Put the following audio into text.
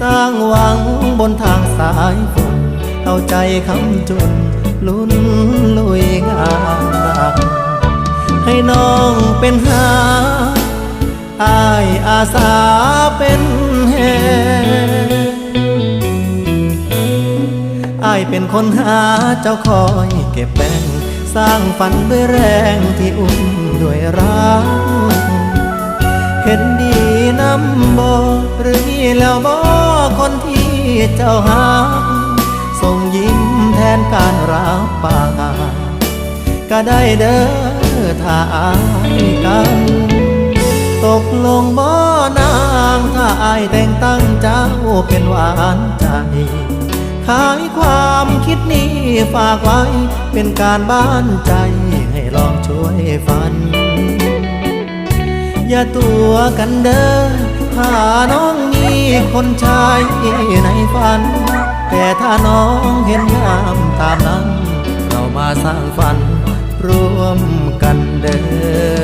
สร้างหวังบนทางสายฝนเอาใจคำจนลุ้นลุยงานให้น้องเป็นหาอายอาสาเป็นแหอายเป็นคนหาเจ้าคอยเก็บแบ่งสร้างฝันด้วยแรงที่อุ้มด้วยรักเห็นดีน้ำบอหรือมีแล้วบอ คนที่เจ้าหาส่งยิ้มแทนการรับปากก็ได้เด้อถ้าอายกัน ตกลงบ่นางถ้าอายแต่งตั้งเจ้าเป็นหวานใจขายความคิดนี้ฝากไว้เป็นการบ้านใจให้ลองช่วยฝัน อย่าตัวกันเด้อถ้าน้อง คนชายในฝัน แต่ถ้าน้องเห็นยามตามนั้น เรามาสร้างฝันร่วมกันเด้อ